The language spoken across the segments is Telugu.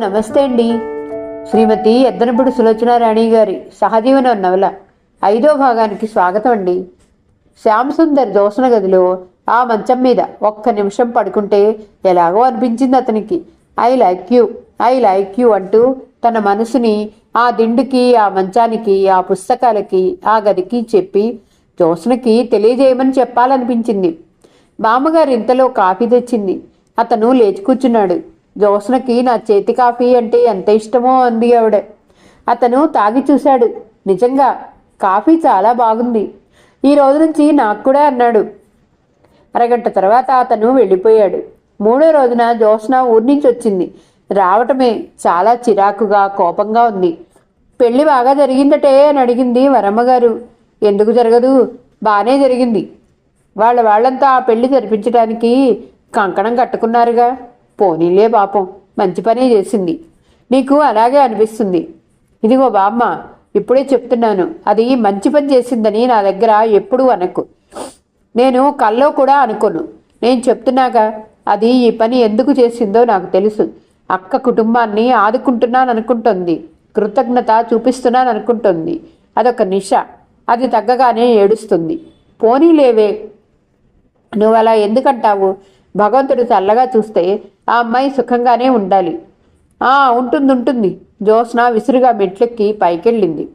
నమస్తే అండి. శ్రీమతి ఎద్దనపుడు సులోచన రాణి గారి సహజీవన నవల ఐదో భాగానికి స్వాగతం అండి. శ్యామసుందర్ దోసన గదిలో ఆ మంచం మీద ఒక్క నిమిషం పడుకుంటే ఎలాగో అనిపించింది అతనికి. I like you I like you అంటూ తన మనసుని ఆ దిండుకి ఆ మంచానికి ఆ పుస్తకాలకి ఆ గదికి చెప్పి జోస్నకి తెలియజేయమని చెప్పాలనిపించింది. బామ్మగారు ఇంతలో కాఫీ తెచ్చింది. అతను లేచి కూర్చున్నాడు. జ్యోత్స్నకి నా చేతి కాఫీ అంటే ఎంత ఇష్టమో అంది ఆవిడ. అతను తాగి చూశాడు. నిజంగా కాఫీ చాలా బాగుంది. ఈ రోజు నుంచి నాకు కూడా అన్నాడు. అరగంట తర్వాత అతను వెళ్ళిపోయాడు. మూడో రోజున జ్యోత్స్న ఊరి నుంచి వచ్చింది. రావటమే చాలా చిరాకుగా కోపంగా ఉంది. పెళ్ళి బాగా జరిగిందటే అని అడిగింది వరమ్మగారు ఎందుకు జరగదు? బాగానే జరిగింది. వాళ్ళ వాళ్ళంతా ఆ పెళ్ళి జరిపించడానికి కంకణం కట్టుకున్నారుగా. పోనీలే పాపం మంచి పనే చేసింది. నీకు అలాగే అనిపిస్తుంది. ఇదిగో బామ్మ ఇప్పుడే చెప్తున్నాను అది మంచి పని చేసిందని నా దగ్గర ఎప్పుడూ అనకు. నేను కల్లో కూడా అనుకోను. నేను చెప్తున్నాగా అది ఈ పని ఎందుకు చేసిందో నాకు తెలుసు. అక్క కుటుంబాన్ని ఆదుకుంటున్నాను అనుకుంటుంది కృతజ్ఞత చూపిస్తున్నాను అనుకుంటుంది అదొక నిష అది తగ్గగానే ఏడుస్తుంది. పోనీలేవే నువ్వు అలా ఎందుకంటావు? భగవంతుడు చల్లగా చూస్తే ఆ అమ్మాయి సుఖంగానే ఉండాలి. ఆ ఉంటుంది ఉంటుంది. జ్యోత్స్న విసురుగా మెట్లెక్కి పైకెళ్ళింది.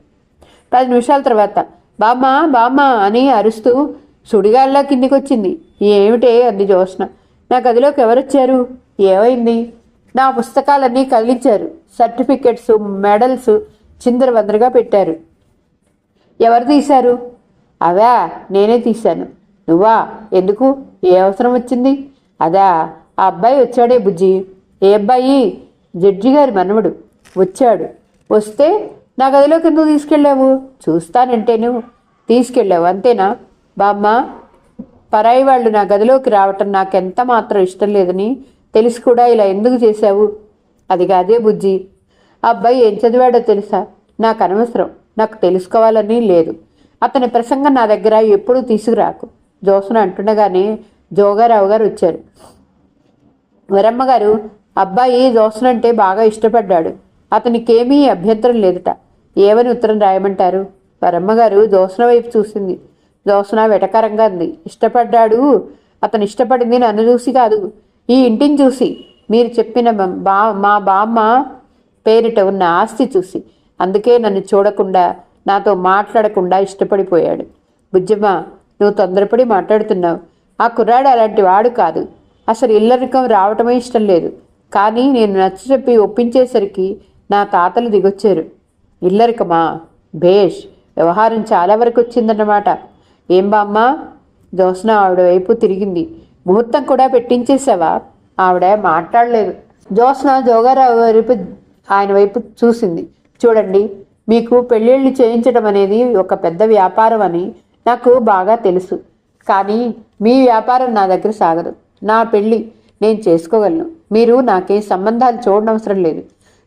పది నిమిషాల తర్వాత బామ్మ బామ్మ అని అరుస్తూ సుడిగాల్లో కిందికొచ్చింది. ఏమిటే? అంది జ్యోత్స్న. నా గదిలోకి ఎవరొచ్చారు? ఏమైంది? నా పుస్తకాలన్నీ కదిలించారు సర్టిఫికెట్స్ మెడల్స్ చిందరవందరగా పెట్టారు. ఎవరు తీశారు? అవా నేనే తీశాను. నువ్వా? ఎందుకు? ఏ అవసరం వచ్చింది? అదా ఆ అబ్బాయి వచ్చాడే బుజ్జి. ఏ అబ్బాయి? జడ్జి గారి మనవడు. వచ్చాడు. వస్తే నా గదిలోకి ఎందుకు తీసుకెళ్ళావు? చూస్తానంటే నువ్వు. తీసుకెళ్ళావు అంతేనా? బామ్మ పరాయి వాళ్ళు నా గదిలోకి రావటం నాకెంత మాత్రం ఇష్టం లేదని తెలిసి కూడా ఇలా ఎందుకు చేశావు? అది కాదే బుజ్జి. ఆ అబ్బాయి ఏం చదివాడో తెలుసా? నాకు అనవసరం. నాకు తెలుసుకోవాలని లేదు. అతని ప్రసంగం నా దగ్గర ఎప్పుడూ తీసుకురాకు. జోసన అంటుండగానే జోగారావు గారు వచ్చారు. వరమ్మ గారు అబ్బాయి జోసన అంటే బాగా ఇష్టపడ్డాడు. అతనికేమీ అభ్యంతరం లేదట. ఏమని ఉత్తరం రాయమంటారు? వరమ్మగారు జోసన వైపు చూసింది. జోసన వెటకరంగా ఉంది ఇష్టపడ్డాడు? అతను ఇష్టపడింది నన్ను చూసి కాదు. ఈ ఇంటిని చూసి. మీరు చెప్పిన బా మా బామ్మ పేరిట ఉన్న ఆస్తి చూసి. అందుకే నన్ను చూడకుండా నాతో మాట్లాడకుండా ఇష్టపడిపోయాడు. బుజ్జమ్మ నువ్వు తొందరపడి మాట్లాడుతున్నావు. ఆ కుర్రాడు అలాంటి వాడు కాదు. అసలు ఇల్లరికం రావటమే ఇష్టం లేదు. కానీ నేను నచ్చ చెప్పి ఒప్పించేసరికి నా తాతలు దిగొచ్చారు. ఇల్లరికమా భేష్ వ్యవహారం చాలా వరకు వచ్చిందన్నమాట. ఏం బామ్మ జోస్న ఆవిడ వైపు తిరిగింది. ముహూర్తం కూడా పెట్టించేసావా? ఆవిడ మాట్లాడలేదు. జోస్న జోగారావు వైపు ఆయన వైపు చూసింది. చూడండి మీకు పెళ్ళిళ్ళు చేయించడం అనేది ఒక పెద్ద వ్యాపారం అని నాకు బాగా తెలుసు. కానీ మీ వ్యాపారం నా దగ్గర సాగదు. నా పెళ్ళి నేను చేసుకోగలను. మీరు నాకే సంబంధాలు చూడనవసరం లేదు.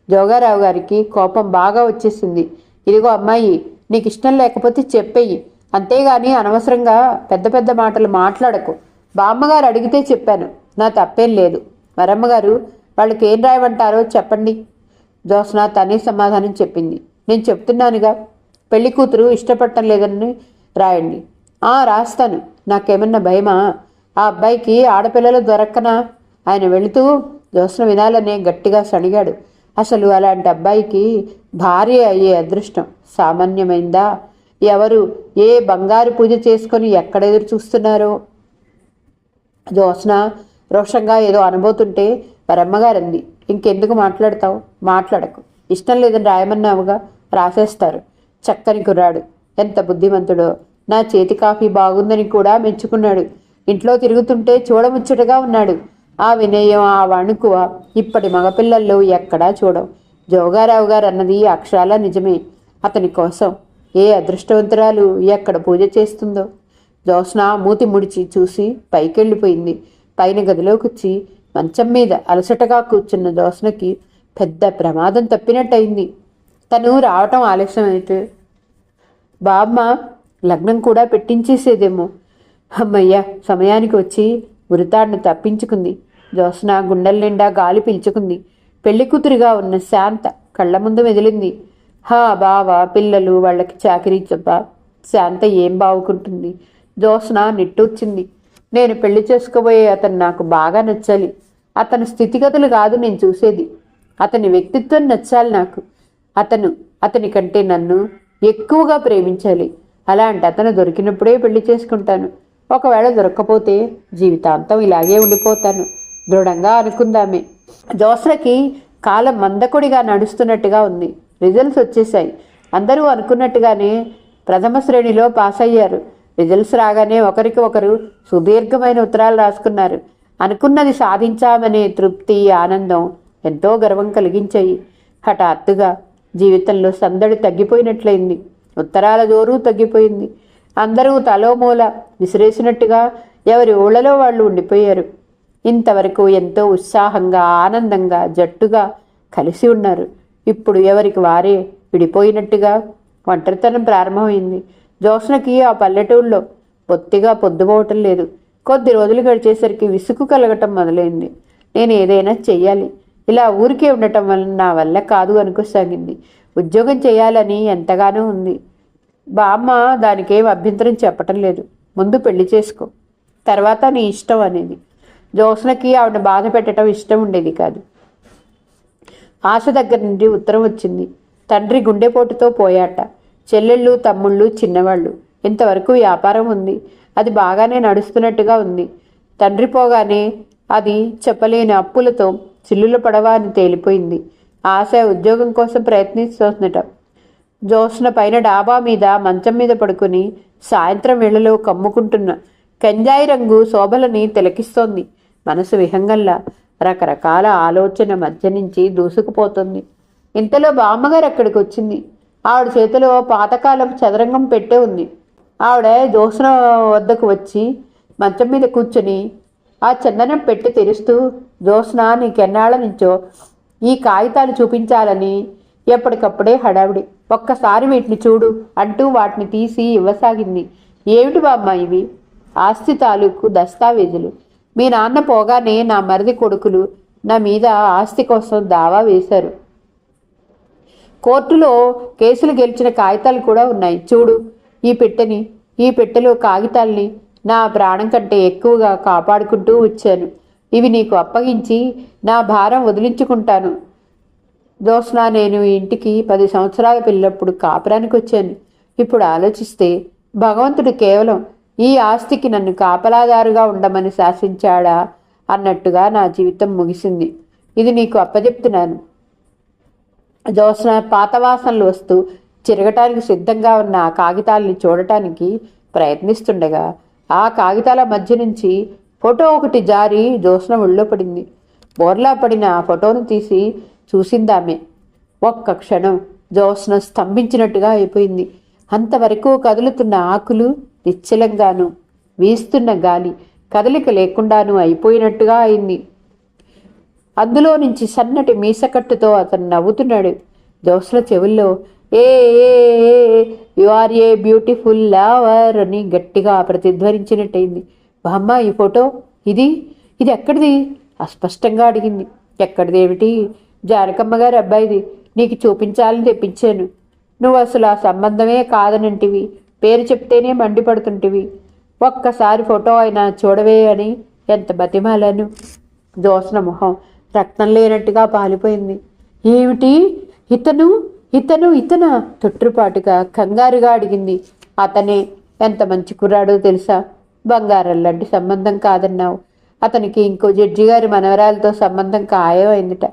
జోగారావు గారికి కోపం బాగా వచ్చేసింది. ఇదిగో అమ్మాయి నీకు ఇష్టం లేకపోతే చెప్పేయి. అంతేగాని అనవసరంగా పెద్ద పెద్ద మాటలు మాట్లాడకు. బామ్మగారు అడిగితే చెప్పాను. నా తప్పేం లేదు. మరమ్మగారు వాళ్ళకి ఏం రాయమంటారో చెప్పండి. జోస్న తనే సమాధానం చెప్పింది. నేను చెప్తున్నానుగా పెళ్ళి కూతురు ఇష్టపడటం లేదని రాయండి. ఆ రాస్తాను. నాకేమన్నా భయమా? ఆ అబ్బాయికి ఆడపిల్లలు దొరక్కనా? ఆయన వెళుతూ జోస్న వినాలనే గట్టిగా సణిగాడు. అసలు అలాంటి అబ్బాయికి భార్య అయ్యే అదృష్టం సామాన్యమైందా? ఎవరు ఏ బంగారు పూజ చేసుకొని ఎక్కడ ఎదురు చూస్తున్నారో? జోస్న రోషంగా ఏదో అనబోతుంటే వరమ్మగారంది ఇంకెందుకు మాట్లాడతావు? మాట్లాడకు. ఇష్టం లేదని రాయమన్నావుగా రాసేస్తారు. చక్కని కుర్రాడు. ఎంత బుద్ధిమంతుడో. నా చేతి కాఫీ బాగుందని కూడా మెచ్చుకున్నాడు. ఇంట్లో తిరుగుతుంటే చూడముచ్చటగా ఉన్నాడు. ఆ వినయం ఆ వణుకువ ఇప్పటి మగపిల్లల్లో ఎక్కడా చూడం. జోగారావు గారు అన్నది అక్షరాల నిజమే. అతని కోసం ఏ అదృష్టవంతురాలు ఎక్కడ పూజ చేస్తుందో? జోస్న మూతి ముడిచి చూసి పైకెళ్ళిపోయింది. పైన గదిలోకి వచ్చి మంచం మీద అలసటగా కూర్చున్న జోస్నకి పెద్ద ప్రమాదం తప్పినట్టయింది. తను రావటం ఆలస్యం అయితే బామ్మ లగ్నం కూడా పెట్టించేసేదేమో. అమ్మయ్య సమయానికి వచ్చి ఉరితాడును తప్పించుకుంది. జోస్న గుండెల నిండా గాలి పీల్చుకుంది. పెళ్ళి కూతురిగా ఉన్న శాంత కళ్ళ ముందు మెదిలింది. హా బావ పిల్లలు వాళ్ళకి చాకరీ చెప్ప శాంత ఏం బావుకుంటుంది? జోస్న నిట్టూర్చింది. నేను పెళ్ళి చేసుకోబోయే అతను నాకు బాగా నచ్చాలి. అతని స్థితిగతులు కాదు నేను చూసేది. అతని వ్యక్తిత్వం నచ్చాలి నాకు. అతను అతని కంటే నన్ను ఎక్కువగా ప్రేమించాలి. అలాంటి అతను దొరికినప్పుడే పెళ్ళి చేసుకుంటాను. ఒకవేళ దొరక్కపోతే జీవితాంతం ఇలాగే ఉండిపోతాను. దృఢంగా అనుకుందామే. జోస్రకి కాలం మందకొడిగా నడుస్తున్నట్టుగా ఉంది. రిజల్ట్స్ వచ్చేసాయి అందరూ అనుకున్నట్టుగానే ప్రథమ శ్రేణిలో పాస్ అయ్యారు. రిజల్ట్స్ రాగానే ఒకరికి ఒకరు సుదీర్ఘమైన ఉత్తరాలు రాసుకున్నారు. అనుకున్నది సాధించామనే తృప్తి ఆనందం ఎంతో గర్వం కలిగించాయి. హఠాత్తుగా జీవితంలో సందడి తగ్గిపోయినట్లయింది. ఉత్తరాల జోరు తగ్గిపోయింది. అందరూ తలోమూల విసిరేసినట్టుగా ఎవరి ఊళ్ళలో వాళ్ళు ఉండిపోయారు. ఇంతవరకు ఎంతో ఉత్సాహంగా ఆనందంగా జట్టుగా కలిసి ఉన్నారు. ఇప్పుడు ఎవరికి వారే విడిపోయినట్టుగా ఒంటరితనం ప్రారంభమైంది. జోష్నకి ఆ పల్లెటూళ్ళలో బొత్తిగా పొద్దుపోవటం లేదు. కొద్ది రోజులు గడిచేసరికి విసుగు కలగటం మొదలైంది. నేను ఏదైనా చెయ్యాలి. ఇలా ఊరికే ఉండటం వల్ల నా వల్ల కాదు అనుకోసాగింది. ఉద్యోగం చేయాలని ఎంతగానో ఉంది. బామ్మ దానికేం అభ్యంతరం చెప్పటం లేదు. ముందు పెళ్ళి చేసుకో. తర్వాత నీ ఇష్టం అనేది. జోస్నకి ఆవిడ బాధ పెట్టడం ఇష్టం ఉండేది కాదు. ఆశ దగ్గర నుండి ఉత్తరం వచ్చింది. తండ్రి గుండెపోటుతో పోయాట. చెల్లెళ్ళు తమ్ముళ్ళు చిన్నవాళ్ళు. ఇంతవరకు వ్యాపారం ఉంది. అది బాగానే నడుస్తున్నట్టుగా ఉంది. తండ్రి పోగానే అది చెప్పలేని అప్పులతో చిల్లుల పడవ అని తేలిపోయింది. ఆశ ఉద్యోగం కోసం ప్రయత్నిస్తోందట. జోస్న పైన డాబా మీద మంచం మీద పడుకుని సాయంత్రం వేళలో కమ్ముకుంటున్న కంజాయి రంగు శోభలని తిలకిస్తోంది. మనసు విహంగల్లా రకరకాల ఆలోచన మధ్య నుంచి దూసుకుపోతుంది. ఇంతలో బామ్మగారు అక్కడికి వచ్చింది. ఆవిడ చేతిలో పాతకాలం చదరంగం పెట్టే ఉంది. ఆవిడ జోస్న వద్దకు వచ్చి మంచం మీద కూర్చొని ఆ చందనం పెట్టి తెరుస్తూ జోస్న నీకెన్నాళ్ళ నుంచో ఈ కాగితాలు చూపించాలని ఎప్పటికప్పుడే హడావిడి. ఒక్కసారి వీటిని చూడు అంటూ వాటిని తీసి ఇవ్వసాగింది. ఏమిటి బామ్మ ఇవి? ఆస్తి తాలూకు దస్తావేజులు. మీ నాన్న పోగానే నా మరిది కొడుకులు నా మీద ఆస్తి కోసం దావా వేశారు. కోర్టులో కేసులు గెలిచిన కాగితాలు కూడా ఉన్నాయి. చూడు ఈ పెట్టెని ఈ పెట్టెలో కాగితాల్ని నా ప్రాణం కంటే ఎక్కువగా కాపాడుకుంటూ వచ్చాను. ఇవి నీకు అప్పగించి నా భారం వదిలించుకుంటాను. జోస్నా నేను ఇంటికి పది సంవత్సరాల పిల్లప్పుడు కాపురానికి వచ్చాను. ఇప్పుడు ఆలోచిస్తే భగవంతుడు కేవలం ఈ ఆస్తికి నన్ను కాపలాదారుగా ఉండమని శాసించాడా అన్నట్టుగా నా జీవితం ముగిసింది. ఇది నీకు అప్పజెప్తున్నాను. జోస్న పాతవాసనలు వస్తూ చిరగటానికి సిద్ధంగా ఉన్న ఆ కాగితాల్ని చూడటానికి ప్రయత్నిస్తుండగా ఆ కాగితాల మధ్య నుంచి ఫోటో ఒకటి జారి జోస్న ఒళ్ళో పడింది. బోర్లా పడిన ఆ ఫోటోను తీసి చూసిందామె. ఒక్క క్షణం జోస్న స్తంభించినట్టుగా అయిపోయింది. అంతవరకు కదులుతున్న ఆకులు నిశ్చలంగాను వీస్తున్న గాలి కదలిక లేకుండాను అయిపోయినట్టుగా అయింది. అందులో నుంచి సన్నటి మీసకట్టుతో అతను నవ్వుతున్నాడు. జోస్ల చెవుల్లో hey you are a beautiful lover అని గట్టిగా ప్రతిధ్వనించినట్టయింది. బామ్మ ఈ ఫోటో ఇది ఇది ఎక్కడిది? అస్పష్టంగా అడిగింది. ఎక్కడిదేమిటి? జానకమ్మ గారి అబ్బాయిది. నీకు చూపించాలని తెప్పించాను. నువ్వు అసలు ఆ సంబంధమే కాదనంటివి. పేరు చెప్తేనే మండిపడుతుంటివి. ఒక్కసారి ఫోటో అయినా చూడవే అని ఎంత బతిమాలాను. జోస్న మొహం రక్తం లేనట్టుగా పాలిపోయింది. ఏమిటి? ఇతను ఇతను ఇతన? తొట్టుపాటుగా కంగారుగా అడిగింది. అతనే ఎంత మంచి కుర్రాడో తెలుసా? బంగారం లాంటి సంబంధం కాదన్నావు. అతనికి ఇంకో జడ్జి గారి మనవరాలతో సంబంధం ఖాయమైందిట.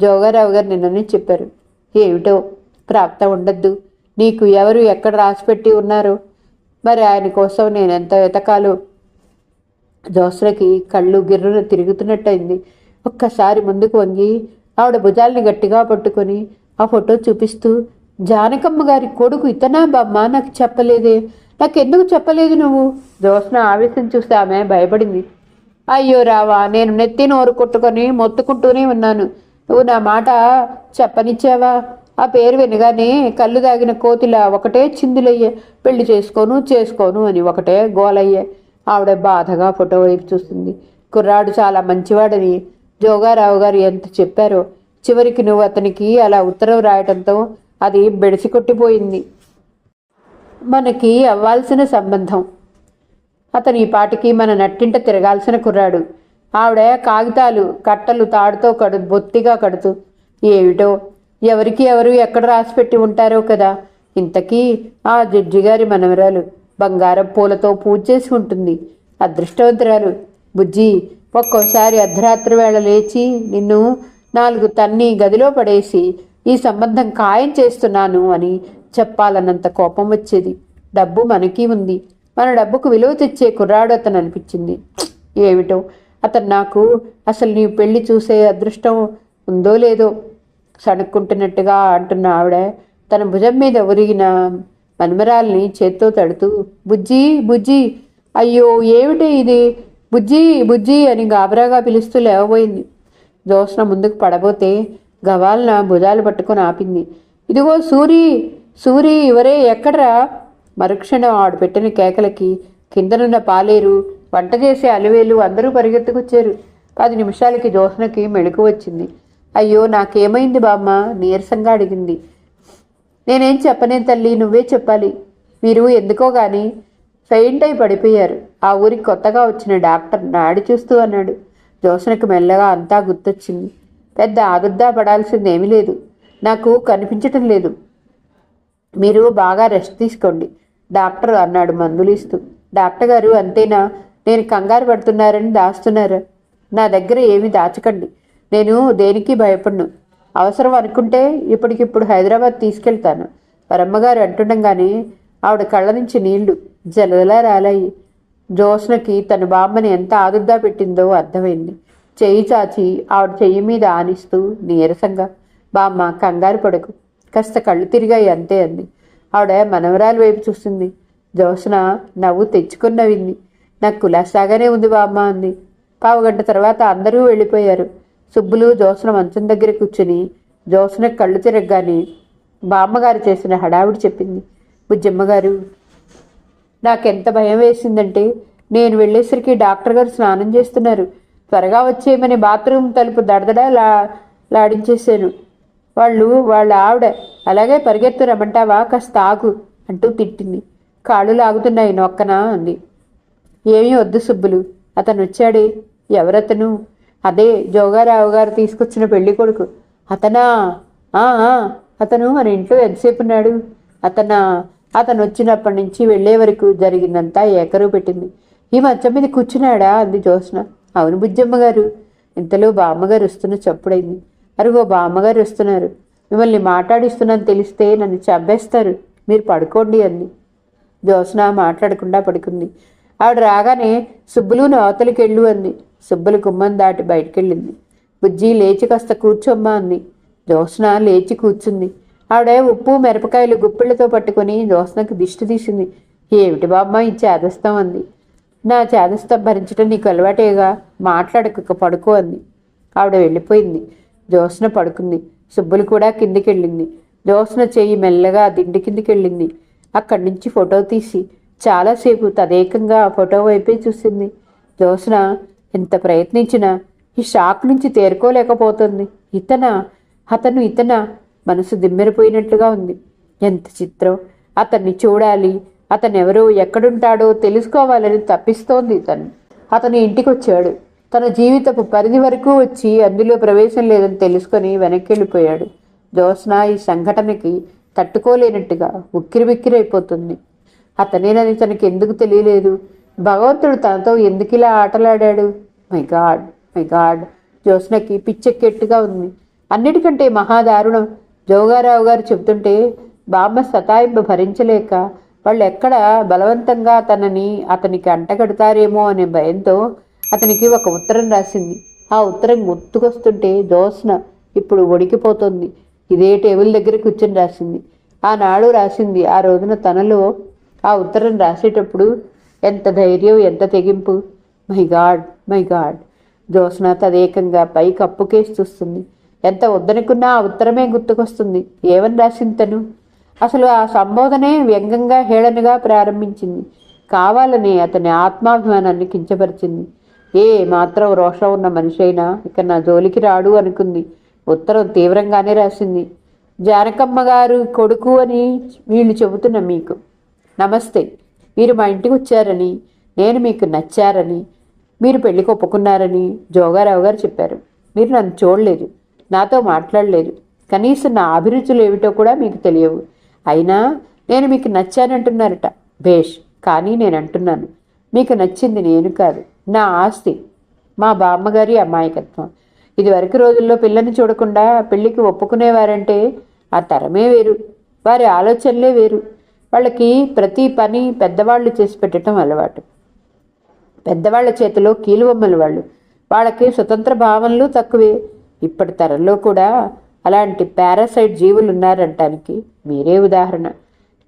జోగారావు గారు నిన్ననే చెప్పారు. ఏమిటో? ప్రాప్త ఉండద్దు. నీకు ఎవరు ఎక్కడ రాసిపెట్టి ఉన్నారు? మరి ఆయన కోసం నేను ఎంత వెతకాలో? జోస్రకి కళ్ళు గిర్రున తిరుగుతున్నట్టయింది. ఒక్కసారి ముందుకు వంగి ఆవిడ భుజాల్ని గట్టిగా పట్టుకొని ఆ ఫోటో చూపిస్తూ జానకమ్మ గారి కొడుకు ఇతనా బామ్మ? నాకు చెప్పలేదే. నాకెందుకు చెప్పలేదు నువ్వు? జోస్న ఆవేశం చూస్తే ఆమె భయపడింది. అయ్యో రావా నేను నెత్తి నోరు కొట్టుకొని మొత్తుకుంటూనే ఉన్నాను. నువ్వు నా మాట చెప్పనిచ్చావా? ఆ పేరు వినగానే కళ్ళు దాగిన కోతిలా ఒకటే చిందులయ్యే. పెళ్ళి చేసుకోను చేసుకోను అని ఒకటే గోలయ్యే. ఆవిడ బాధగా ఫోటో వైపు చూస్తుంది. కుర్రాడు చాలా మంచివాడని జోగారావు గారు ఎంత చెప్పారో. చివరికి నువ్వు అతనికి అలా ఉత్తరం రాయటంతో అది బెడిసి కొట్టిపోయింది. మనకి అవ్వాల్సిన సంబంధం. అతని ఈ పాటికి మన నట్టింట తిరగాల్సిన కుర్రాడు. ఆవిడ కాగితాలు కట్టలు తాడుతో కడు బొత్తిగా కడుతూ ఏమిటో ఎవరికి ఎవరు ఎక్కడ రాసిపెట్టి ఉంటారో కదా? ఇంతకీ ఆ జడ్జి గారి మనవరాలు బంగారం పూలతో పూజ చేసి ఉంటుంది. అదృష్టవంతురాలు. బుజ్జి ఒక్కోసారి అర్ధరాత్రి వేళ లేచి నిన్ను నాలుగు తన్ని గదిలో పడేసి ఈ సంబంధం ఖాయం చేస్తున్నాను అని చెప్పాలన్నంత కోపం వచ్చేది. డబ్బు మనకి ఉంది. మన డబ్బుకు విలువ తెచ్చే కుర్రాడు అతను అనిపించింది. ఏమిటో? అతను నాకు అసలు నీ పెళ్ళి చూసే అదృష్టం ఉందో లేదో సణుక్కుంటున్నట్టుగా అంటున్న ఆవిడ తన భుజం మీద ఒరిగిన మన్మరాల్ని చేత్తో తడుతూ బుజ్జి బుజ్జి అయ్యో ఏమిటి ఇది? బుజ్జి బుజ్జి అని గాబరాగా పిలుస్తూ లేవబోయింది. జోస్న ముందుకు పడబోతే గవాల్న భుజాలు పట్టుకొని ఆపింది. ఇదిగో సూరి సూరి ఇవరే ఎక్కడ్రా? మరుక్షణం ఆడు పెట్టిన కేకలకి కిందనున్న పాలేరు వంట చేసే అలివేలు అందరూ పరిగెత్తుకొచ్చారు. పది నిమిషాలకి జోహ్నకి మెళుకు వచ్చింది. అయ్యో నాకేమైంది బామ్మ? నీరసంగా అడిగింది. నేనేం చెప్పనే తల్లి నువ్వే చెప్పాలి. మీరు ఎందుకో కానీ ఫెయింట్ అయి పడిపోయారు. ఆ ఊరికి కొత్తగా వచ్చిన డాక్టర్ నాడి చూస్తూ అన్నాడు. జోసనకు మెల్లగా అంతా గుర్తొచ్చింది. పెద్ద ఆదుర్దా పడాల్సింది ఏమీ లేదు. నాకు కనిపించటం లేదు. మీరు బాగా రెస్ట్ తీసుకోండి. డాక్టర్ అన్నాడు మందులు ఇస్తూ డాక్టర్ గారు అంతేనా? నేను కంగారు పడుతున్నారని దాస్తున్నారు? నా దగ్గర ఏమి దాచకండి. నేను దేనికి భయపడను? అవసరం అనుకుంటే ఇప్పటికిప్పుడు హైదరాబాద్ తీసుకెళ్తాను. వరమ్మగారు అంటుండగానే ఆవిడ కళ్ళ నుంచి నీళ్ళు జలదలా రాలాయి. జోస్నకి తన బామ్మని ఎంత ఆదుర్దా పెట్టిందో అర్థమైంది. చెయ్యి చాచి ఆవిడ చెయ్యి మీద ఆనిస్తూ నీరసంగా బామ్మ కంగారు పడకు. కాస్త కళ్ళు తిరిగాయి అంతే అంది. ఆవిడ మనవరాలి వైపు చూస్తుంది జోస్న నవ్వు తెచ్చుకున్నవింది. నాకు కులాసాగానే ఉంది బామ్మ అంది. పావుగంట తర్వాత అందరూ వెళ్ళిపోయారు. సుబ్బులు జోస్న మంచం దగ్గర కూర్చుని జోస్న కళ్ళు తిరగగానే బామ్మగారు చేసిన హడావిడి చెప్పింది. బుజ్జమ్మగారు నాకెంత భయం వేసిందంటే నేను వెళ్ళేసరికి డాక్టర్ గారు స్నానం చేస్తున్నారు. త్వరగా వచ్చేయమని బాత్రూమ్ తలుపు దడదడ లా లాడించేశాను. వాళ్ళు వాళ్ళ ఆవిడ అలాగే పరిగెత్తు రమ్మంటావా? కాస్త ఆగు అంటూ తిట్టింది. కాళ్ళు లాగుతున్నాయి నొక్కనా అంది. ఏమీ వద్దు సుబ్బులు. అతను వచ్చాడే ఎవరతను? అదే జోగారావు గారు తీసుకొచ్చిన పెళ్ళి కొడుకు. అతనా? ఆ అతను మన ఇంట్లో ఎంతసేపు ఉన్నాడు? అతనా? అతను వచ్చినప్పటి నుంచి వెళ్ళే వరకు జరిగిందంతా ఏకరువు పెట్టింది. ఈ మంచం మీద కూర్చున్నాడా? అంది జోస్న అవును బుజ్జమ్మ గారు. ఇంతలో బామ్మగారు వస్తున్న చప్పుడైంది. అరుగో బామ్మగారు వస్తున్నారు. మిమ్మల్ని మాట్లాడిస్తున్నాను తెలిస్తే నన్ను చంపేస్తారు. మీరు పడుకోండి అంది. జ్యోత్స్న మాట్లాడకుండా పడుకుంది. ఆవిడ రాగానే సుబ్బులును అవతలికి వెళ్ళు అంది. సుబ్బులు గుమ్మం దాటి బయటికెళ్ళింది. బుజ్జి లేచి కాస్త కూర్చోమ్మా అంది. జ్యోత్స్న లేచి కూర్చుంది. ఆవిడ ఉప్పు మిరపకాయలు గుప్పిళ్ళతో పట్టుకొని జ్యోత్స్నకు దిష్టి తీసింది. ఏమిటి బామ్మ ఈ చేదస్తం అంది. నా చేదస్తం భరించడం నీకు అలవాటేగా? మాట్లాడక పడుకో అంది. ఆవిడ వెళ్ళిపోయింది. జ్యోత్స్న పడుకుంది. సుబ్బులు కూడా కిందికెళ్ళింది. జ్యోత్స్న మెల్లగా దిండి కిందికి వెళ్ళింది అక్కడి నుంచి ఫోటో తీసి చాలాసేపు తదేకంగా ఆ ఫోటో వైపే చూసింది. జ్యోత్స్న ఎంత ప్రయత్నించినా ఈ షాక్ నుంచి తేరుకోలేకపోతుంది. ఇతన? అతను ఇతన? మనసు దిమ్మెరిపోయినట్లుగా ఉంది. ఎంత చిత్రం! అతన్ని చూడాలి. అతనెవరో ఎక్కడుంటాడో తెలుసుకోవాలని తప్పిస్తోంది తను అతను ఇంటికి వచ్చాడు తన జీవితపు పరిధి వరకు వచ్చి అందులో ప్రవేశం లేదని తెలుసుకొని వెనక్కి వెళ్ళిపోయాడు జ్యోత్స్న ఈ సంఘటనకి తట్టుకోలేనట్టుగా ఉక్కిరిబిక్కిరైపోతుంది. అతనేనని తనకి ఎందుకు తెలియలేదు? భగవంతుడు తనతో ఎందుకు ఇలా ఆటలాడాడు? మై గాడ్ మై గాడ్ జ్యోత్స్నకి పిచ్చెక్కేట్టుగా ఉంది. అన్నిటికంటే మహాదారుణం జోగారావు గారు చెబుతుంటే బామ్మ సతాయింపు భరించలేక వాళ్ళు ఎక్కడ బలవంతంగా తనని అతనికి అంటగడతారేమో అనే భయంతో అతనికి ఒక ఉత్తరం రాసింది. ఆ ఉత్తరం గుర్తుకొస్తుంటే జ్యోత్స్న ఇప్పుడు వణికిపోతుంది ఇదే టేబుల్ దగ్గర కూర్చొని రాసింది. ఆనాడు రాసింది. ఆ రోజున తనలో ఆ ఉత్తరం రాసేటప్పుడు ఎంత ధైర్యం ఎంత తెగింపు. My god my god. Jyotsna తదేకంగా పై కప్పుకేసి చూస్తుంది. ఎంత వద్దనుకున్నా ఆ ఉత్తరమే గుర్తుకొస్తుంది. ఏమని రాసింది తను? అసలు ఆ సంబోధనే వ్యంగ్యంగా హేళనగా ప్రారంభించింది. కావాలని అతని ఆత్మాభిమానాన్ని కించపరిచింది. ఏ మాత్రం రోషం ఉన్న మనిషి అయినా ఇక నా జోలికి రాడు అనుకుంది. ఉత్తరం తీవ్రంగానే రాసింది. జానకమ్మ గారు కొడుకు అని వీళ్ళు చెబుతున్న మీకు. నమస్తే. మీరు మా ఇంటికి వచ్చారని నేను మీకు నచ్చారని మీరు పెళ్ళికి ఒప్పుకున్నారని జోగారావు గారు చెప్పారు. మీరు నన్ను చూడలేదు నాతో మాట్లాడలేదు. కనీసం నా అభిరుచులు ఏమిటో కూడా మీకు తెలియవు. అయినా నేను మీకు నచ్చానంటున్నారట. భేష్ కానీ నేను అంటున్నాను మీకు నచ్చింది నేను కాదు. నా ఆస్తి మా బామ్మగారి అమాయకత్వం. ఇదివరకు రోజుల్లో పిల్లని చూడకుండా పెళ్ళికి ఒప్పుకునేవారంటే ఆ తరమే వేరు వారి ఆలోచనలే వేరు. వాళ్ళకి ప్రతి పని పెద్దవాళ్ళు చేసి పెట్టడం అలవాటు. పెద్దవాళ్ళ చేతిలో కీలుబొమ్మలు వాళ్ళు. వాళ్ళకి స్వతంత్ర భావనలు తక్కువే. ఇప్పటి తరంలో కూడా అలాంటి పారాసైట్ జీవులు ఉన్నారంటానికి మీరే ఉదాహరణ.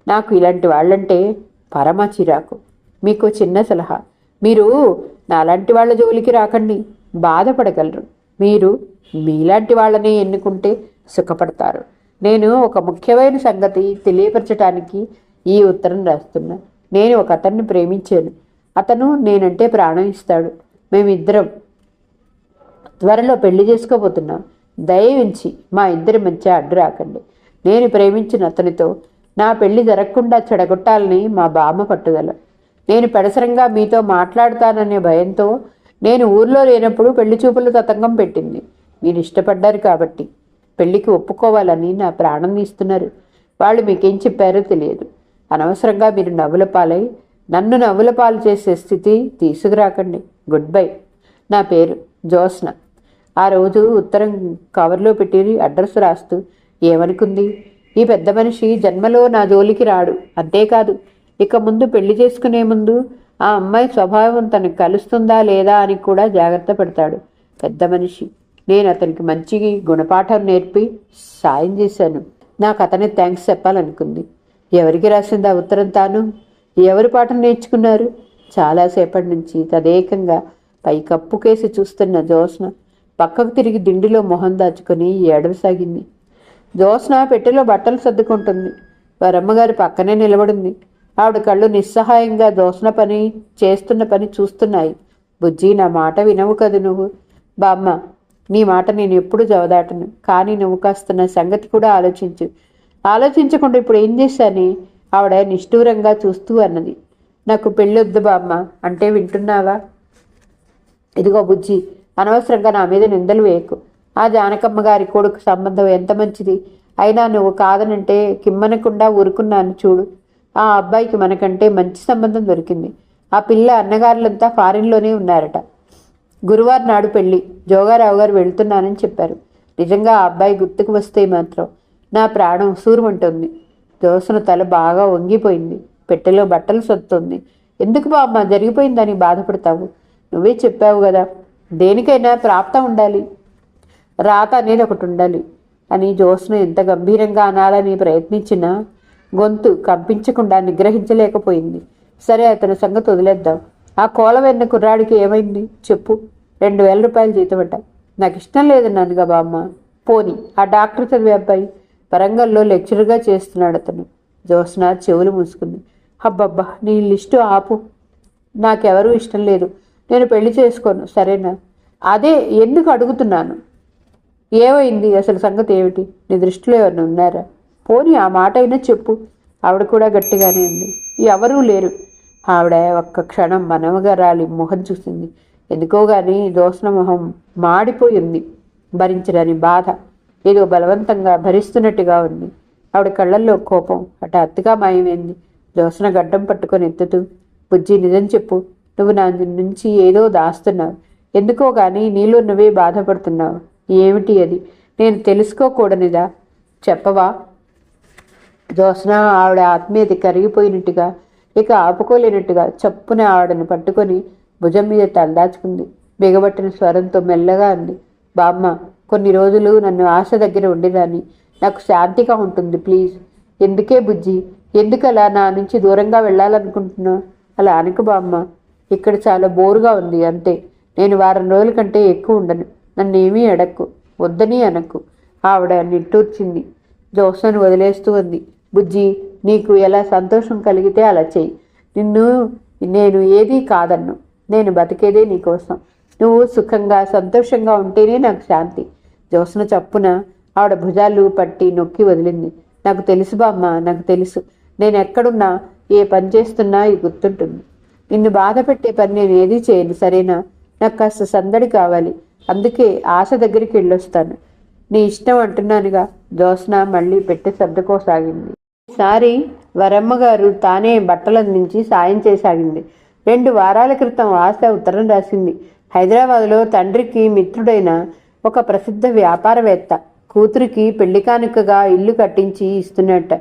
నాకు ఇలాంటి వాళ్ళంటే పరమ చిరాకు. మీకు చిన్న సలహా. మీరు నాలాంటి వాళ్ళ జోలికి రాకండి బాధపడగలరు. మీరు మీలాంటి వాళ్ళని ఎన్నుకుంటే సుఖపడతారు. నేను ఒక ముఖ్యమైన సంగతి తెలియపరచడానికి ఈ ఉత్తరం రాస్తున్నా. నేను ఒక అతన్ని ప్రేమించాను. అతను నేనంటే ప్రాణం ఇస్తాడు. మేమిద్దరం త్వరలో పెళ్ళి చేసుకోబోతున్నాం. దయవించి మా ఇద్దరి మధ్య అడ్డు రాకండి. నేను ప్రేమించిన అతనితో నా పెళ్ళి జరగకుండా చెడగొట్టాలని మా బామ్మ పట్టుదల. నేను పెడసరంగా మీతో మాట్లాడతాననే భయంతో నేను ఊర్లో లేనప్పుడు పెళ్ళి చూపులు తతంగం పెట్టింది. మీరు ఇష్టపడ్డారు కాబట్టి. పెళ్ళికి ఒప్పుకోవాలని నా ప్రాణం తీస్తున్నారు వాళ్ళు మీకేం చెప్పారో తెలియదు. అనవసరంగా మీరు నవ్వుల పాలై నన్ను నవ్వుల పాలు చేసే స్థితి తీసుకురాకండి. Goodbye. నా పేరు జోస్న. ఆ రోజు ఉత్తరం కవర్లో పెట్టి అడ్రస్ రాస్తూ ఏమనుకుంది? ఈ పెద్ద మనిషి జన్మలో నా జోలికి రాడు. అంతేకాదు ఇక ముందు పెళ్ళి చేసుకునే ముందు ఆ అమ్మాయి స్వభావం తనకు కలుస్తుందా లేదా అని కూడా జాగ్రత్త పెడతాడు. పెద్ద మనిషి. నేను అతనికి మంచి గుణపాఠం నేర్పి సాయం చేశాను. నాకు అతనే థ్యాంక్స్ చెప్పాలనుకుంది. ఎవరికి రాసింది ఆ ఉత్తరం తాను? ఎవరి పాఠం నేర్చుకున్నారు? చాలాసేపటి నుంచి తదేకంగా పైకప్పు కేసి చూస్తున్న జోస్న పక్కకు తిరిగి దిండిలో మొహం దాచుకొని ఏడవసాగింది. జోస్న పెట్టెలో బట్టలు సర్దుకుంటుంది. వారమ్మగారి పక్కనే నిలబడింది. ఆవిడ కళ్ళు నిస్సహాయంగా దోసన పని చేస్తున్న పని చూస్తున్నాయి. బుజ్జి నా మాట వినవు కదు నువ్వు? బామ్మ నీ మాట నేను ఎప్పుడు జవదాటను. కానీ నువ్వు కాస్తున్న సంగతి కూడా ఆలోచించు. ఆలోచించకుండా ఇప్పుడు ఏం చేశాని? ఆవిడ నిష్ఠూరంగా చూస్తూ అన్నది. నాకు పెళ్ళొద్దు బామ్మ అంటే వింటున్నావా? ఇదిగో బుజ్జి అనవసరంగా నా మీద నిందలు వేయకు. ఆ జానకమ్మ గారి కొడుకు సంబంధం ఎంత మంచిది? అయినా నువ్వు కాదనంటే కిమ్మనకుండా ఊరుకున్నాను చూడు. ఆ అబ్బాయికి మనకంటే మంచి సంబంధం దొరికింది. ఆ పిల్ల అన్నగారులంతా ఫారిన్లోనే ఉన్నారట. గురువారం నాడు పెళ్ళి. జోగారావు గారు వెళ్తున్నానని చెప్పారు. నిజంగా ఆ అబ్బాయి గుర్తుకు వస్తే మాత్రం నా ప్రాణం సూరుమంటుంది. దోసన తల బాగా వంగిపోయింది. పెట్టెలో బట్టలు సొత్తుంది. ఎందుకు బామ్మ జరిగిపోయిందని బాధపడతావు? నువ్వే చెప్పావు కదా. దేనికైనా ప్రాప్త ఉండాలి. రాత అనేది ఒకటి ఉండాలి. అని జోస్ను ఎంత గంభీరంగా అనాలని ప్రయత్నించినా గొంతు కంపించకుండా నిగ్రహించలేకపోయింది. సరే అతని సంగతి వదిలేద్దాం. ఆ కోల వెన్న కుర్రాడికి ఏమైంది? చెప్పు. రెండు వేల రూపాయలు జీతమట. నాకు ఇష్టం లేదన్నానుగా బామ్మ. పోని ఆ డాక్టర్ చదివే అబ్బాయి వరంగల్లో లెక్చరర్గా చేస్తున్నాడు అతను. జోస్న చెవులు మూసుకుంది. అబ్బబ్బా నీ లిస్టు ఆపు. నాకెవరూ ఇష్టం లేదు. నేను పెళ్ళి చేసుకోను సరేనా? అదే ఎందుకు అడుగుతున్నాను? ఏమైంది? అసలు సంగతి ఏమిటి? నీ దృష్టిలో ఎవరైనా ఉన్నారా? పోని ఆ మాట అయినా చెప్పు. ఆవిడ కూడా గట్టిగానే ఉంది ఎవరూ లేరు. ఆవిడ ఒక్క క్షణం మనవగరాలి మొహం చూసింది. ఎందుకో గాని దోసన మొహం మాడిపోయింది భరించడానికి బాధ. ఏదో బలవంతంగా భరిస్తున్నట్టుగా ఉంది. ఆవిడ కళ్ళల్లో కోపం హఠాత్తుగా మాయమైంది. దోసన గడ్డం పట్టుకొని ఎత్తుతూ బుజ్జి నిజం చెప్పు. నువ్వు నా నుంచి ఏదో దాస్తున్నావు. ఎందుకో గాని నీలో నువ్వే బాధపడుతున్నావు. ఏమిటి అది? నేను తెలుసుకోకూడనిదా? చెప్పవా? జోస్న ఆవిడ ఆత్మీయత కరిగిపోయినట్టుగా ఇక ఆపుకోలేనట్టుగా చప్పున ఆవిడను పట్టుకొని భుజం మీద తలదాచుకుంది. బిగబట్టిన స్వరంతో మెల్లగా అంది బామ్మ కొన్ని రోజులు నన్ను ఆశ దగ్గర ఉండేదాన్ని. నాకు శాంతిగా ఉంటుంది ప్లీజ్. ఎందుకే బుజ్జి? ఎందుకలా నా నుంచి దూరంగా వెళ్ళాలనుకుంటున్నావు? అలా అనకు బామ్మ. ఇక్కడ చాలా బోరుగా ఉంది అంతే. నేను వారం రోజుల కంటే ఎక్కువ ఉండను. నన్నేమీ అడక్కు వద్దని అనకు. ఆవిడ నిట్టూర్చింది. జోసను వదిలేస్తూ ఉంది. బుజ్జి నీకు ఎలా సంతోషం కలిగితే అలా చెయ్యి. నిన్ను నేను ఏదీ కాదన్ను. నేను బతికేదే నీకోసం నువ్వు సుఖంగా సంతోషంగా ఉంటేనే నాకు శాంతి. జ్యోత్స్న చప్పున ఆవిడ భుజాలు పట్టి నొక్కి వదిలింది. నాకు తెలుసు బామ్మ నాకు తెలుసు. నేను ఎక్కడున్నా ఏ పని చేస్తున్నా ఇది గుర్తుంటుంది. నిన్ను బాధ పెట్టే పని నేను ఏదీ చేయను సరేనా? నాకు కాస్త సందడి కావాలి. అందుకే ఆశ దగ్గరికి వెళ్ళొస్తాను. నీ ఇష్టం అంటున్నానుగా. జ్యోత్స్న మళ్ళీ పెట్టి సర్దుకోసాగింది. ఈసారి వరమ్మగారు తానే బట్టలందించి సాయం చేయసాగింది రెండు వారాల క్రితం ఆశ ఉత్తరం రాసింది. హైదరాబాద్లో తండ్రికి మిత్రుడైన ఒక ప్రసిద్ధ వ్యాపారవేత్త కూతురికి పెళ్ళి కానుకగా ఇల్లు కట్టించి ఇస్తున్నట్ట.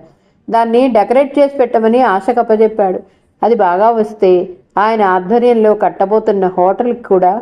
దాన్ని డెకరేట్ చేసి పెట్టమని ఆశ కప్పజెప్పాడు అది బాగా వస్తే ఆయన ఆధ్వర్యంలో కట్టబోతున్న హోటల్కి కూడా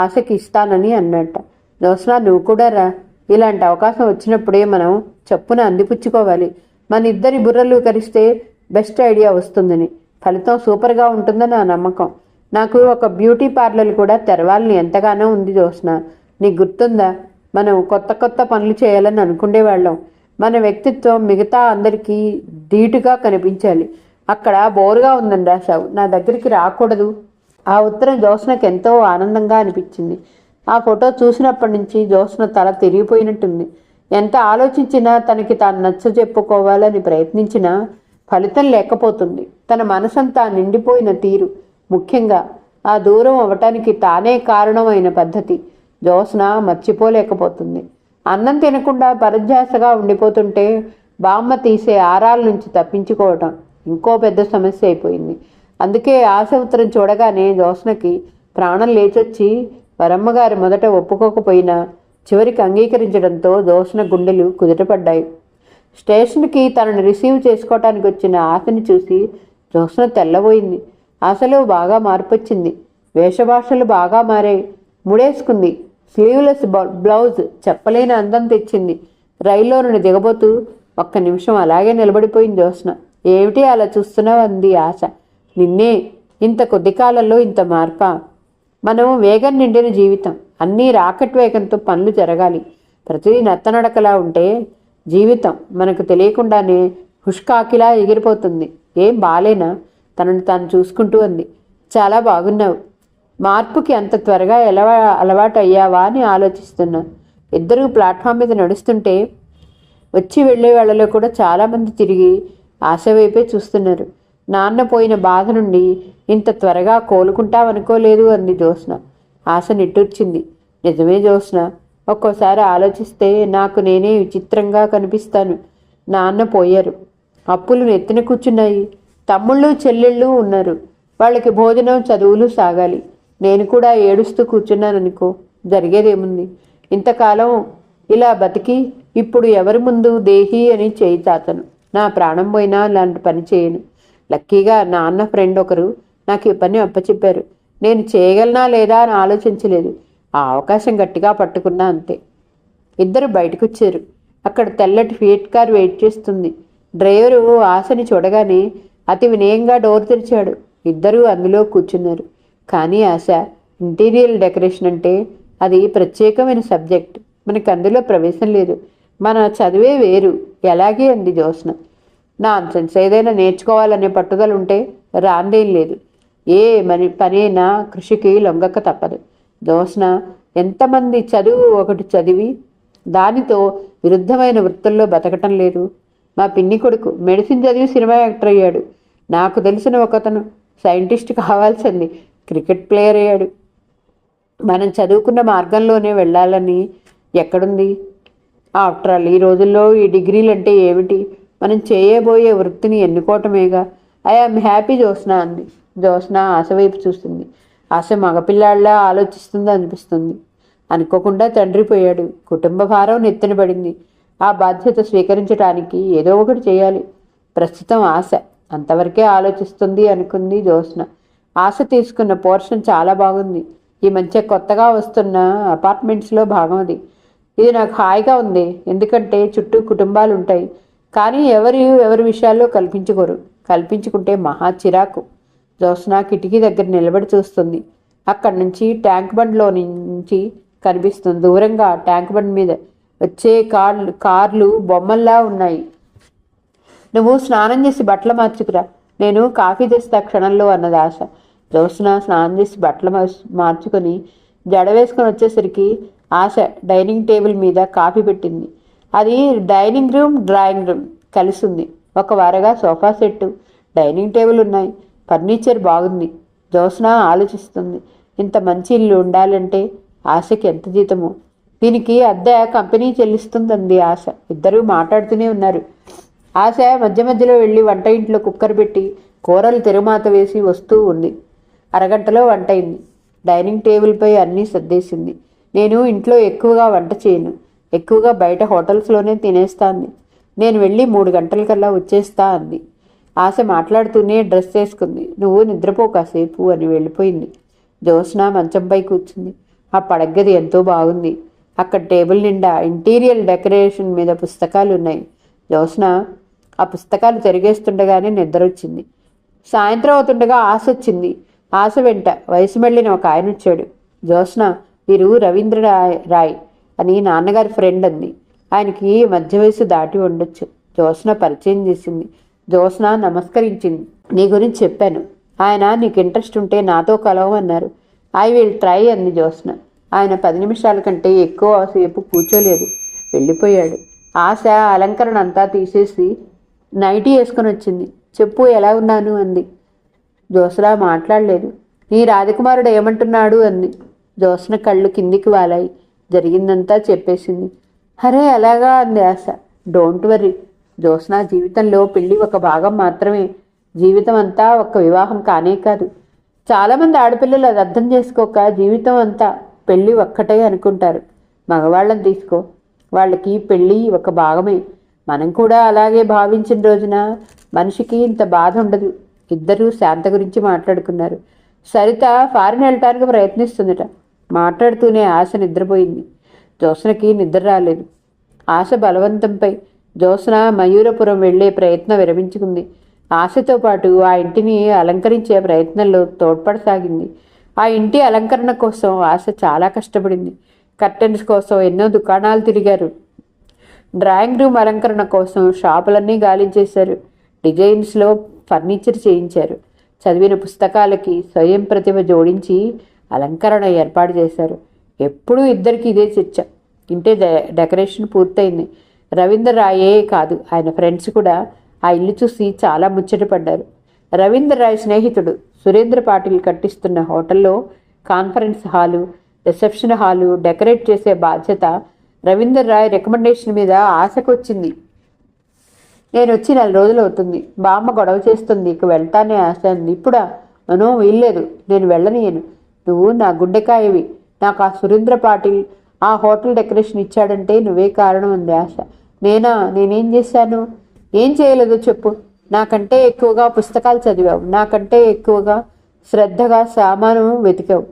ఆశకి ఇస్తానని అన్నట్ట. జోస్నా నువ్వు కూడా రా. ఇలాంటి అవకాశం వచ్చినప్పుడే మనం చెప్పున అందిపుచ్చుకోవాలి. మన ఇద్దరి బుర్రలు కలిస్తే బెస్ట్ ఐడియా వస్తుందని. ఫలితం సూపర్గా ఉంటుందని నా నమ్మకం. నాకు ఒక బ్యూటీ పార్లర్ కూడా తెరవాలని ఎంతగానో ఉంది జోస్న నీకు గుర్తుందా? మనం కొత్త కొత్త పనులు చేయాలని అనుకునేవాళ్ళం మన వ్యక్తిత్వం మిగతా అందరికీ ధీటుగా కనిపించాలి. అక్కడ బోరుగా ఉందని రాశావు. నా దగ్గరికి రాకూడదు. ఆ ఉత్తరం జోస్నకు ఎంతో ఆనందంగా అనిపించింది. ఆ ఫోటో చూసినప్పటి నుంచి జోస్న తల తిరిగిపోయినట్టుంది. ఎంత ఆలోచించినా తనకి తాను నచ్చ చెప్పుకోవాలని ప్రయత్నించినా ఫలితం లేకపోతుంది. తన మనసంతా నిండిపోయిన తీరు. ముఖ్యంగా ఆ దూరం అవటానికి తానే కారణమైన పద్ధతి. జోస్న మర్చిపోలేకపోతుంది. అన్నం తినకుండా పరధ్యాసగా ఉండిపోతుంటే బామ్మ తీసే ఆరాల నుంచి తప్పించుకోవటం ఇంకో పెద్ద సమస్య అయిపోయింది. అందుకే ఆశ ఉత్తరం చూడగానే జోస్నకి ప్రాణం లేచొచ్చి వరమ్మగారి మొదట ఒప్పుకోకపోయినా చివరికి అంగీకరించడంతో దోషణ గుండెలు కుదుటపడ్డాయి. స్టేషన్కి తనను రిసీవ్ చేసుకోవటానికి వచ్చిన ఆశని చూసి దోషణ తెల్లబోయింది. ఆశలో బాగా మార్పొచ్చింది. వేషభాషలు బాగా మారాయి. ముడేసుకుంది. స్లీవ్లెస్ బ్లౌజ్ చెప్పలేని అందం తెచ్చింది. రైల్లో నుండి దిగబోతూ ఒక్క నిమిషం అలాగే నిలబడిపోయింది జోస్న ఏమిటి అలా చూస్తున్నావు అంది ఆశ. నిన్నే ఇంత కొద్ది కాలంలో ఇంత మార్పా? మనం వేగం నిండిన జీవితం. అన్నీ రాకెట్ వేగంతో పనులు జరగాలి. ప్రతిదీ నత్తనడకలా ఉంటే జీవితం మనకు తెలియకుండానే హుష్కాకిలా ఎగిరిపోతుంది. ఏం బాలేనా? తనను తాను చూసుకుంటూ అంది. చాలా బాగున్నావు. మార్పుకి అంత త్వరగా ఎలా అలవాటు అయ్యావా అని ఆలోచిస్తున్నా. ఇద్దరు ప్లాట్ఫామ్ మీద నడుస్తుంటే వచ్చి వెళ్ళే వాళ్ళలో కూడా చాలామంది తిరిగి ఆశ వైపే చూస్తున్నారు. నాన్న పోయిన బాధ నుండి ఇంత త్వరగా కోలుకుంటావనుకోలేదు అంది జ్యోత్స్న. ఆశ నిట్టూర్చింది. నిజమే జ్యోత్స్న. ఒక్కోసారి ఆలోచిస్తే నాకు నేనే విచిత్రంగా కనిపిస్తాను. నాన్న పోయారు. అప్పులు నెత్తిన కూర్చున్నాయి. తమ్ముళ్ళు చెల్లెళ్ళు ఉన్నారు. వాళ్ళకి భోజనం చదువులు సాగాలి. నేను కూడా ఏడుస్తూ కూర్చున్నాననుకో. జరిగేదేముంది? ఇంతకాలం ఇలా బతికి ఇప్పుడు ఎవరి ముందు దేహి అని చేయి తాతను. నా ప్రాణం పోయినా అలాంటి పని చేయను. లక్కీగా నాన్న ఫ్రెండ్ ఒకరు నాకు ఈ పని అప్పచెప్పారు. నేను చేయగలనా లేదా అని ఆలోచించలేదు. ఆ అవకాశం గట్టిగా పట్టుకున్నా అంతే. ఇద్దరు బయటకొచ్చారు. అక్కడ తెల్లటి ఫియట్ కార్ వెయిట్ చేస్తుంది. డ్రైవరు ఆశని చూడగానే అతి వినయంగా డోర్ తెరిచాడు. ఇద్దరూ అందులో కూర్చున్నారు. కానీ ఆశ ఇంటీరియర్ డెకరేషన్ అంటే అది ప్రత్యేకమైన సబ్జెక్ట్. మనకు అందులో ప్రవేశం లేదు. మన చదివే వేరు. ఎలాగే అంది జోస్న నాన్సెన్స్. ఏదైనా నేర్చుకోవాలనే పట్టుదల ఉంటే రాందేం లేదు. ఏ మరి పనైనా కృషికి లొంగక తప్పదు. దోసన ఎంతమంది చదువు ఒకటి చదివి దానితో విరుద్ధమైన వృత్తుల్లో బతకటం లేదు. మా పిన్ని కొడుకు మెడిసిన్ చదివి సినిమా యాక్టర్ అయ్యాడు. నాకు తెలిసిన ఒకతను సైంటిస్ట్ కావాల్సింది. క్రికెట్ ప్లేయర్ అయ్యాడు. మనం చదువుకున్న మార్గంలోనే వెళ్ళాలని ఎక్కడుంది? ఆఫ్టర్ ఆల్ ఈ రోజుల్లో ఈ డిగ్రీలు అంటే ఏమిటి? మనం చేయబోయే వృత్తిని ఎన్నుకోవటమేగా? ఐఆమ్ హ్యాపీ జోస్న అంది. జోస్న ఆశ వైపు చూస్తుంది ఆశ మగపిల్లాళ్ళ ఆలోచిస్తుంది అనిపిస్తుంది. అనుకోకుండా తండ్రి పోయాడు. కుటుంబ భారం నెత్తిన పడింది. ఆ బాధ్యత స్వీకరించడానికి ఏదో ఒకటి చేయాలి. ప్రస్తుతం ఆశ. అంతవరకే ఆలోచిస్తుంది అనుకుంది జోస్న ఆశ తీసుకున్న పోర్షన్ చాలా బాగుంది. ఈ మధ్య కొత్తగా వస్తున్న అపార్ట్మెంట్స్లో భాగం అది. ఇది నాకు హాయిగా ఉంది. ఎందుకంటే చుట్టూ కుటుంబాలు ఉంటాయి కానీ ఎవరు ఎవరి విషయాల్లో కల్పించుకోరు. కల్పించుకుంటే మహా చిరాకు. జ్యోత్స్న కిటికీ దగ్గర నిలబడి చూస్తుంది. అక్కడి నుంచి ట్యాంక్ బండ్లో నుంచి కనిపిస్తుంది. దూరంగా ట్యాంక్ బండ్ మీద వచ్చే కార్లు కార్లు బొమ్మల్లా ఉన్నాయి. నువ్వు స్నానం చేసి బట్టలు మార్చుకురా. నేను కాఫీ తెస్తా క్షణంలో అన్నది ఆశ. జ్యోత్స్న స్నానం చేసి బట్టలు మార్చుకొని జడ వేసుకొని వచ్చేసరికి ఆశ డైనింగ్ టేబుల్ మీద కాఫీ పెట్టింది. అది డైనింగ్ రూమ్ డ్రాయింగ్ రూమ్ కలిసి ఉంది ఒక వారగా సోఫా సెట్టు డైనింగ్ టేబుల్ ఉన్నాయి. ఫర్నిచర్ బాగుంది. జోస్న ఆలోచిస్తుంది. ఇంత మంచి ఇల్లు ఉండాలంటే ఆశకి ఎంత జీతమో. దీనికి అద్దె కంపెనీ చెల్లిస్తుందంది ఆశ. ఇద్దరూ మాట్లాడుతూనే ఉన్నారు. ఆశ మధ్య మధ్యలో వెళ్ళి వంట ఇంట్లో కుక్కర్ పెట్టి కూరలు తిరుమాత వేసి వస్తూ ఉంది. అరగంటలో వంట అయింది. డైనింగ్ టేబుల్పై అన్నీ సర్దేసింది. నేను ఇంట్లో ఎక్కువగా వంట చేయను. ఎక్కువగా బయట హోటల్స్లోనే తినేస్తాంది నేను వెళ్ళి మూడు గంటలకల్లా వచ్చేస్తా అంది. ఆశ మాట్లాడుతూనే డ్రెస్ వేసుకుంది. నువ్వు నిద్రపో కాసేపు అని వెళ్ళిపోయింది. జ్యోత్స్న మంచంపై కూర్చుంది. ఆ పడగ్గది ఎంతో బాగుంది. అక్కడ టేబుల్ నిండా ఇంటీరియర్ డెకరేషన్ మీద పుస్తకాలు ఉన్నాయి జ్యోత్స్న ఆ పుస్తకాలు తిరిగేస్తుండగానే నిద్ర వచ్చింది సాయంత్రం అవుతుండగా ఆశ వచ్చింది. ఆశ వెంట వయసు మళ్ళిన ఒక ఆయన వచ్చాడు. జ్యోత్స్న వీరు రవీంద్ర రాయ్ రాయ్. అని నాన్నగారి ఫ్రెండ్ అంది. ఆయనకి మధ్య వయసు దాటి ఉండొచ్చు. జ్యోత్స్న పరిచయం చేసింది. జ్యోత్స్న నమస్కరించింది. నీ గురించి చెప్పాను. ఆయన నీకు ఇంట్రెస్ట్ ఉంటే నాతో కలవమన్నారు. ఐ విల్ ట్రై అంది జ్యోత్స్న. ఆయన పది నిమిషాల కంటే ఎక్కువ సేపు కూర్చోలేదు. వెళ్ళిపోయాడు. ఆశ అలంకరణ అంతా తీసేసి నైటీ వేసుకొని వచ్చింది. చెప్పు ఎలా ఉన్నాను? అంది. జ్యోత్స్న మాట్లాడలేదు. నీ రాజకుమారుడు ఏమంటున్నాడు? అంది. జ్యోత్స్న కళ్ళు కిందికి వాలాయి. జరిగిందంతా చెప్పేసింది. అరే అలాగా అంది ఆశ. Don't worry. జ్యోత్స్న జీవితంలో పెళ్ళి ఒక భాగం మాత్రమే. జీవితం అంతా ఒక వివాహం కానే కాదు. చాలామంది ఆడపిల్లలు అది అర్థం చేసుకోక జీవితం అంతా పెళ్ళి ఒక్కటే అనుకుంటారు. మగవాళ్ళని తీసుకో. వాళ్ళకి పెళ్ళి ఒక భాగమే. మనం కూడా అలాగే భావించిన రోజున మనిషికి ఇంత బాధ ఉండదు. ఇద్దరూ శాంత గురించి మాట్లాడుకున్నారు. సరిత ఫారిన్ వెళ్ళటానికి ప్రయత్నిస్తుందట. మాట్లాడుతూనే ఆశ నిద్రపోయింది. జ్యోత్స్నకి నిద్ర రాలేదు. ఆశ బలవంతంపై జ్యోత్స్న మయూరపురం వెళ్ళే ప్రయత్నం విరమించుకుంది. ఆశతో పాటు ఆ ఇంటిని అలంకరించే ప్రయత్నంలో తోడ్పడసాగింది. ఆ ఇంటి అలంకరణ కోసం ఆశ చాలా కష్టపడింది. కర్టెన్స్ కోసం ఎన్నో దుకాణాలు తిరిగారు. డ్రాయింగ్ రూమ్ అలంకరణ కోసం షాపులన్నీ గాలించేశారు. డిజైన్స్లో ఫర్నిచర్ చేయించారు. చదివిన పుస్తకాలకి స్వయం ప్రతిభ జోడించి అలంకరణ ఏర్పాటు చేశారు. ఎప్పుడూ ఇద్దరికి ఇదే చర్చ ఇంటే డె- డెకరేషన్ పూర్తయింది. రవీంద్ర రాయే కాదు ఆయన ఫ్రెండ్స్ కూడా ఆ ఇల్లు చూసి చాలా ముచ్చటపడ్డారు రవీంద్ర రాయ్ స్నేహితుడు సురేంద్ర పాటిల్ కట్టిస్తున్న హోటల్లో conference hall reception hall decorate చేసే బాధ్యత రవీంద్ర రాయ్ రికమెండేషన్ మీద ఆశకొచ్చింది. నేను వచ్చి నెల రోజులు అవుతుంది. బామ్మ గొడవ చేస్తుంది. ఇక వెళ్తానే ఆశ అంది ఇప్పుడా? అనో వీల్లేదు. నేను వెళ్ళనియను. నువ్వు నా గుండెకాయవి. నాకు ఆ సురేంద్ర పాటిల్ ఆ హోటల్ డెకరేషన్ ఇచ్చాడంటే నువ్వే కారణం ఉంది ఆశ. నేనా? నేనేం చేశాను? ఏం చేయలేదో చెప్పు. నాకంటే ఎక్కువగా పుస్తకాలు చదివావు. నాకంటే ఎక్కువగా శ్రద్ధగా సామాను వెతికావు.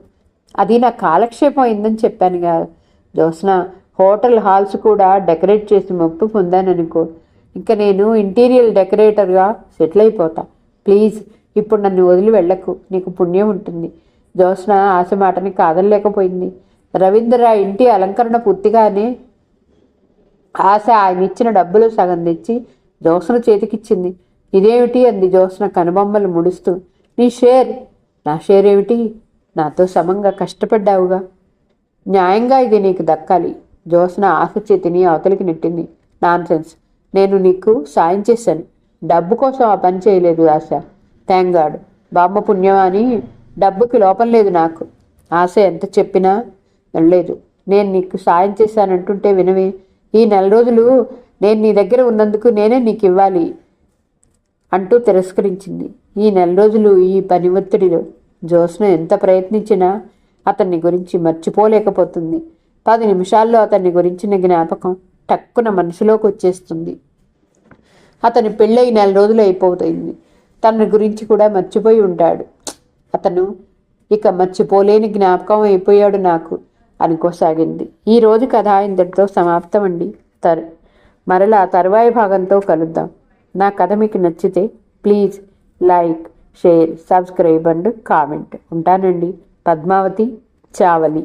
అది నా కాలక్షేపం అయిందని చెప్పాను కదా జోస్న హోటల్ హాల్స్ కూడా డెకరేట్ చేసి మొప్పు పొందాననుకో. ఇంకా నేను ఇంటీరియర్ డెకరేటర్గా సెటిల్ అయిపోతా. ప్లీజ్ ఇప్పుడు నన్ను వదిలి వెళ్ళకు. నీకు పుణ్యం ఉంటుంది. జ్యోత్స్న ఆశ మాటని కాదనలేకపోయింది. రవీంద్ర ఇంటి అలంకరణ పూర్తిగానే ఆశ ఆయన ఇచ్చిన డబ్బులు సగం తెచ్చి జ్యోత్స్న చేతికిచ్చింది. ఇదేమిటి అంది జ్యోత్స్న కనుబొమ్మలు ముడుస్తూ. నీ షేర్. నా షేర్ ఏమిటి? నాతో సమంగా కష్టపడ్డావుగా. న్యాయంగా ఇది నీకు దక్కాలి. జ్యోత్స్న ఆశ చేతిని అవతలికి నెట్టింది. నాన్సెన్స్. నేను నీకు సాయం చేశాను. డబ్బు కోసం ఆ పని చేయలేదు ఆశ. థ్యాంక్ గాడ్ బామ్మ పుణ్యమా అని డబ్బుకి లోపం లేదు నాకు. ఆశ ఎంత చెప్పినా వెళ్ళలేదు నేను నీకు సాయం చేశానంటుంటే వినవి. ఈ నెల రోజులు నేను నీ దగ్గర ఉన్నందుకు నేనే నీకు ఇవ్వాలి అంటూ తిరస్కరించింది. ఈ నెల రోజులు ఈ పని ఒత్తిడిలో జోస్న ఎంత ప్రయత్నించినా అతన్ని గురించి మర్చిపోలేకపోతుంది. పది నిమిషాల్లో అతన్ని గురించిన జ్ఞాపకం టక్కున మనసులోకి వచ్చేస్తుంది. అతని పెళ్ళై నెల రోజులు అయిపోతుంది తన గురించి కూడా మర్చిపోయి ఉంటాడు. అతను ఇక మర్చిపోలేని జ్ఞాపకం అయిపోయాడు నాకు అనుకోసాగింది. ఈ రోజు కథ ఇంతటితో సమాప్తం అండి తర్ మరలా తరువాయి భాగంతో కలుద్దాం. నా కథ మీకు నచ్చితే please like share subscribe and comment. ఉంటానండి. పద్మావతి చావలి.